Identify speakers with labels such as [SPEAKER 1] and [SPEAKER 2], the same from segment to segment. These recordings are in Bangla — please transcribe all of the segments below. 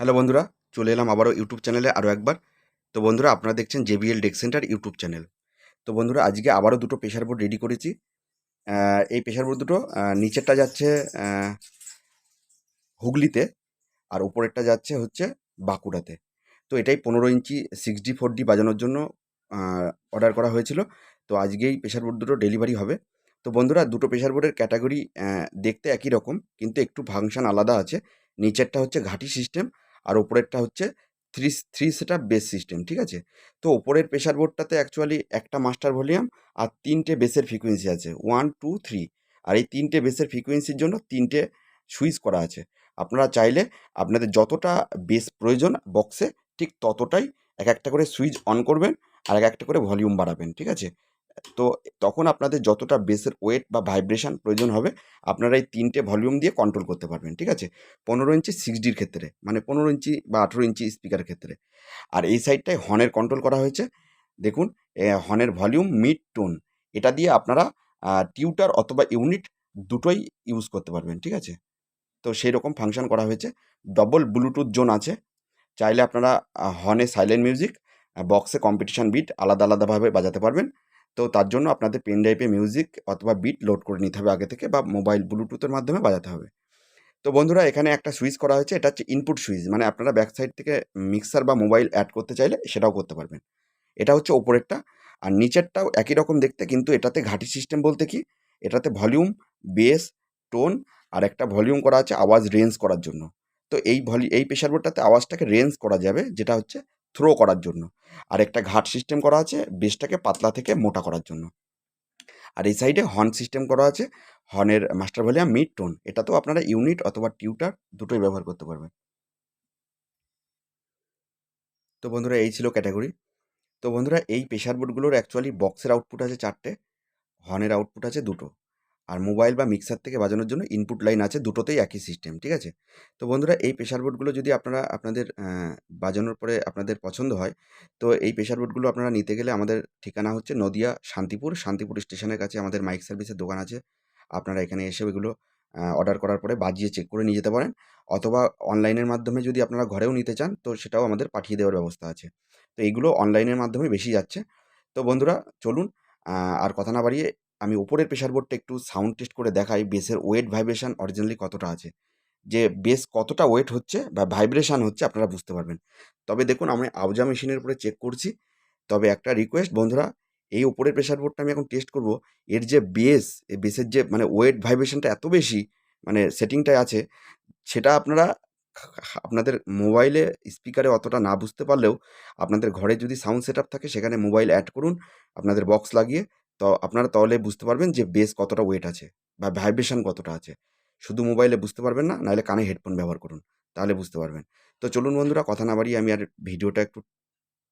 [SPEAKER 1] হ্যালো বন্ধুরা, চলে এলাম আবারও ইউটিউব চ্যানেলে আরও একবার। তো বন্ধুরা, আপনারা দেখছেন JBL deck centre YouTube channel. তো বন্ধুরা, আজকে আবারও দুটো প্রেশার বোর্ড রেডি করেছি। এই প্রেশার বোর্ড দুটো নিচেরটা যাচ্ছে হুগলিতে আর উপরেরটা যাচ্ছে হচ্ছে বাঁকুড়াতে। তো এটাই পনেরো inch six D four D বাজানোর জন্য অর্ডার করা হয়েছিল। তো আজকেই প্রেশার বোর্ড দুটো ডেলিভারি হবে। তো বন্ধুরা, দুটো প্রেশার বোর্ডের ক্যাটাগরি দেখতে একই রকম, কিন্তু একটু ফাংশন আলাদা আছে। নিচেরটা হচ্ছে ঘাটি সিস্টেম আর ওপরেরটা হচ্ছে three three set bass system ঠিক আছে? তো ওপরের প্রেশার বোর্ডটাতে অ্যাকচুয়ালি একটা মাস্টার ভলিউম আর তিনটে বেসের ফ্রিকোয়েন্সি আছে ওয়ান টু থ্রি আর এই তিনটে বেসের ফ্রিকোয়েন্সির জন্য তিনটে সুইচ করা আছে। আপনারা চাইলে আপনাদের যতটা বেস প্রয়োজন বক্সে ঠিক ততটাই এক একটা করে সুইচ অন করবেন আর এক একটা করে ভলিউম বাড়াবেন, ঠিক আছে? তো তখন আপনাদের যতটা বেসের ওয়েট বা ভাইব্রেশন প্রয়োজন হবে, আপনারা এই তিনটে ভলিউম দিয়ে কন্ট্রোল করতে পারবেন, ঠিক আছে? পনেরো ইঞ্চি সিক্স ডির ক্ষেত্রে মানে পনেরো ইঞ্চি বা আঠেরো ইঞ্চি স্পিকারের ক্ষেত্রে। আর এই সাইডটায় হর্নের কন্ট্রোল করা হয়েছে। দেখুন হর্নের ভলিউম মিড টোন এটা দিয়ে আপনারা টিউটার অথবা ইউনিট দুটোই ইউজ করতে পারবেন, ঠিক আছে? তো সেই রকম ফাংশন করা হয়েছে। ডবল ব্লুটুথ জোন আছে। চাইলে আপনারা হর্নে সাইলেন্ট মিউজিক বক্সে কম্পিটিশান বিট আলাদা আলাদাভাবে বাজাতে পারবেন। তো তার জন্য আপনাদের পেন ড্রাইভে মিউজিক অথবা বিট লোড করে নিতে হবে আগে থেকে বা মোবাইল ব্লুটুথের মাধ্যমে বাজাতে হবে। তো বন্ধুরা, এখানে একটা সুইচ করা হয়েছে, এটা হচ্ছে ইনপুট সুইচ মানে আপনারা ব্যাক সাইড থেকে মিক্সার বা মোবাইল অ্যাড করতে চাইলে সেটাও করতে পারবেন। এটা হচ্ছে ওপরেরটা, আর নিচেরটাও একই রকম দেখতে, কিন্তু এটাতে ঘাটি সিস্টেম বলতে কি? এটাতে ভলিউম বেস টোন আর একটা ভলিউম করা আছে আওয়াজ রেঞ্জ করার জন্য। তো এই ভলি, এই প্রেশার বোর্ডটাতে আওয়াজটাকে রেঞ্জ করা যাবে, যেটা হচ্ছে থ্রো করার জন্য। আর একটা ঘাট সিস্টেম করা আছে বেসটাকে পাতলা থেকে মোটা করার জন্য। আর এই সাইডে হর্ন সিস্টেম করা আছে। হর্নের মাস্টার ভলিউম মিড টোন এটা তো আপনারা ইউনিট অথবা টিউটার দুটোই ব্যবহার করতে পারবেন। তো বন্ধুরা এই ছিল ক্যাটাগরি তো বন্ধুরা এই প্রেশার বোর্ডগুলোর অ্যাকচুয়ালি বক্সের আউটপুট আছে চারটে। হর্নের আউটপুট আছে দুটো। আর মোবাইল বা মিক্সার থেকে বাজানোর জন্য ইনপুট লাইন আছে দুটোতেই একই সিস্টেম ঠিক আছে? তো বন্ধুরা, এই প্রেশার বোর্ডগুলো যদি আপনারা আপনাদের বাজানোর পরে আপনাদের পছন্দ হয়, তো এই প্রেশার বোর্ডগুলো আপনারা নিতে গেলে আমাদের ঠিকানা হচ্ছে নদিয়া শান্তিপুর শান্তিপুর স্টেশনের কাছে আমাদের মাইক সার্ভিসের দোকান আছে। আপনারা এখানে এসে ওইগুলো অর্ডার করার পরে বাজিয়ে চেক করে নিয়ে যেতে পারেন, অথবা অনলাইনের মাধ্যমে যদি আপনারা ঘরেও নিতে চান, তো সেটাও আমাদের পাঠিয়ে দেওয়ার ব্যবস্থা আছে। তো এইগুলো অনলাইনের মাধ্যমে বেশি যাচ্ছে। তো বন্ধুরা, চলুন আর কথা না বাড়িয়ে আমি উপরের প্রেশার বোর্ডটা একটু সাউন্ড টেস্ট করে দেখাই বেসের ওয়েট ভাইব্রেশন অরিজিনালি কতটা আছে। যে বেস কতটা ওয়েট হচ্ছে বা ভাইব্রেশান হচ্ছে আপনারা বুঝতে পারবেন। তবে দেখুন, আমি আউজা মেশিনের উপরে চেক করছি। তবে একটা রিকোয়েস্ট বন্ধুরা, এই উপরের প্রেশার বোর্ডটা আমি এখন টেস্ট করব। এর যে বেস বেসের যে মানে ওয়েট ভাইব্রেশনটা এত বেশি মানে সেটিংটায় আছে, সেটা আপনারা আপনাদের মোবাইলে স্পিকারে অতটা না বুঝতে পারলেও আপনাদের ঘরে যদি সাউন্ড সেট থাকে, সেখানে মোবাইল অ্যাড করুন, আপনাদের বক্স লাগিয়ে তো আপনারা তাহলে বুঝতে পারবেন যে বেস কতটা ওয়েট আছে বা ভাইব্রেশন কতটা আছে। শুধু মোবাইলে বুঝতে পারবেন না, নাহলে কানে হেডফোন ব্যবহার করুন, তাহলে বুঝতে পারবেন। তো চলুন বন্ধুরা, কথা না বাড়িয়ে আমি আর ভিডিওটা একটু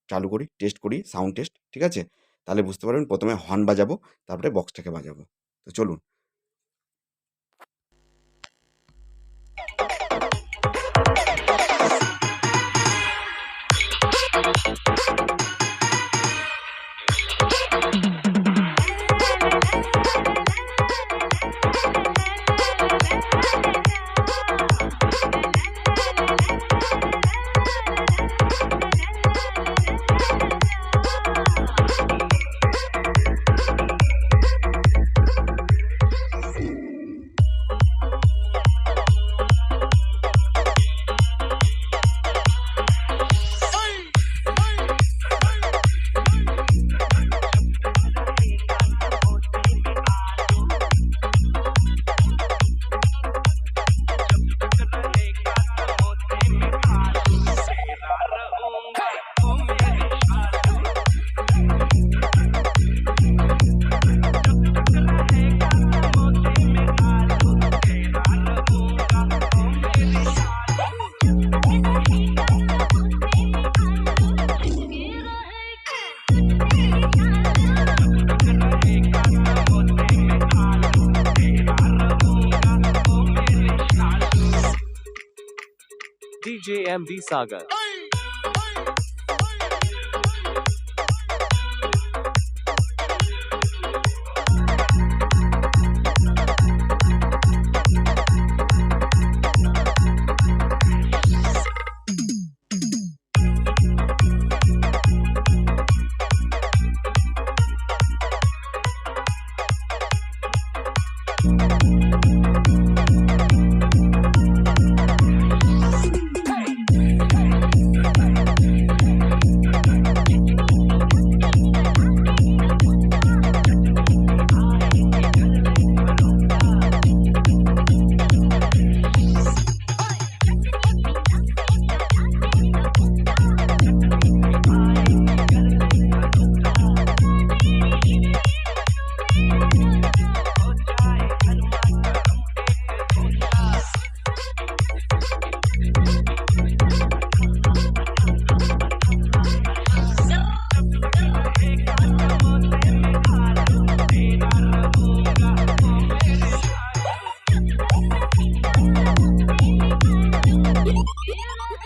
[SPEAKER 1] চালু করি টেস্ট করি সাউন্ড টেস্ট ঠিক আছে? তাহলে বুঝতে পারবেন, প্রথমে হর্ন বাজাবো, তারপরে বক্সটাকে বাজাবো। তো চলুন।
[SPEAKER 2] CJMV Sagar. Yeah!